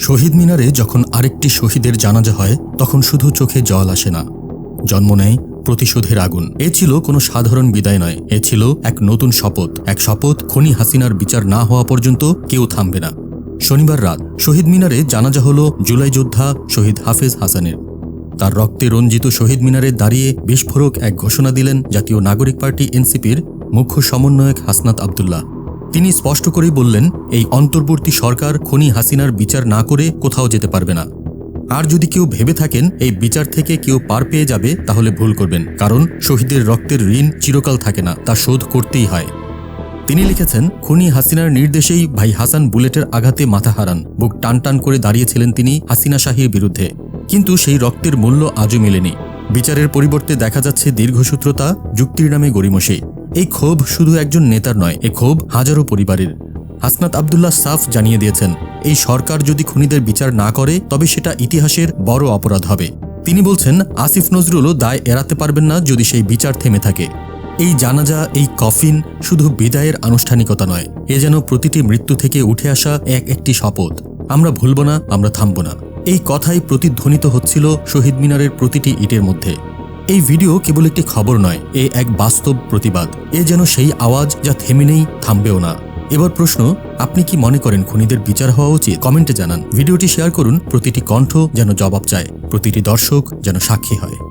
শহীদ মিনারে যখন আরেকটি শহীদের জানাজা হয়, তখন শুধু চোখে জল আসে না। জন্ম নেয় প্রতিশোধের আগুন। এ ছিল কোনো সাধারণ বিদায় নয়। এ ছিল এক নতুন শপথ। এক শপথ খনি হাসিনার বিচার না হওয়া পর্যন্ত কেউ থামবে না। শনিবার রাত, শহীদ মিনারে জানাজা হল জুলাই যোদ্ধা শহীদ হাফেজ হাসানের। তার রক্তে রঞ্জিত শহীদ মিনারে দাঁড়িয়ে বিস্ফোরক এক ঘোষণা দিলেন জাতীয় নাগরিক পার্টি এনসিপির মুখ্য সমন্বয়ক হাসনাত আবদুল্লাহ। তিনি স্পষ্ট করেই বললেন, এই অন্তর্বর্তী সরকার খনি হাসিনার বিচার না করে কোথাও যেতে পারবে না। আর যদি কেউ ভেবে থাকেন, এই বিচার থেকে কেউ পার পেয়ে যাবে, তাহলে ভুল করবেন, কারণ শহীদের রক্তের ঋণ চিরকাল থাকে না, তা শোধ করতেই হয়। তিনি লিখেছেন, খুনি হাসিনার নির্দেশেই ভাই হাসান বুলেটের আঘাতে মাথা হারান, বুক টান টান করে দাঁড়িয়েছিলেন তিনি হাসিনা শাহীর বিরুদ্ধে। কিন্তু সেই রক্তের মূল্য আজও মেলেনি। বিচারের পরিবর্তে দেখা যাচ্ছে দীর্ঘসূত্রতা, যুক্তির নামে গড়িমসে। এই ক্ষোভ শুধু একজন নেতার নয়, এ ক্ষোভ হাজারো পরিবারের। হাসনাত আবদুল্লাহ সাফ জানিয়ে দিয়েছেন, এই সরকার যদি খুনিদের বিচার না করে, তবে সেটা ইতিহাসের বড় অপরাধ হবে। তিনি বলছেন, আসিফ নজরুলও দায় এড়াতে পারবেন না যদি সেই বিচার থেমে থাকে। এই জানাজা, এই কফিন শুধু বিদায়ের আনুষ্ঠানিকতা নয়, এ যেন প্রতিটি মৃত্যু থেকে উঠে আসা এক একটি শপথ। আমরা ভুলব না, আমরা থামব না। এই কথাই প্রতিধ্বনিত হচ্ছিল শহীদ মিনারের প্রতিটি ইটের মধ্যে। এই ভিডিও কেবল একটি খবর নয়, এ এক বাস্তব প্রতিবাদ। এ যেন সেই আওয়াজ যা থেমে নেই, থামবেও না। এবার প্রশ্ন, আপনি কি মনে করেন খুনিদের বিচার হওয়া উচিত? কমেন্টে জানান। ভিডিওটি শেয়ার করুন, প্রতিটি কণ্ঠ যেন জবাব চায়, প্রতিটি দর্শক যেন সাক্ষী হয়।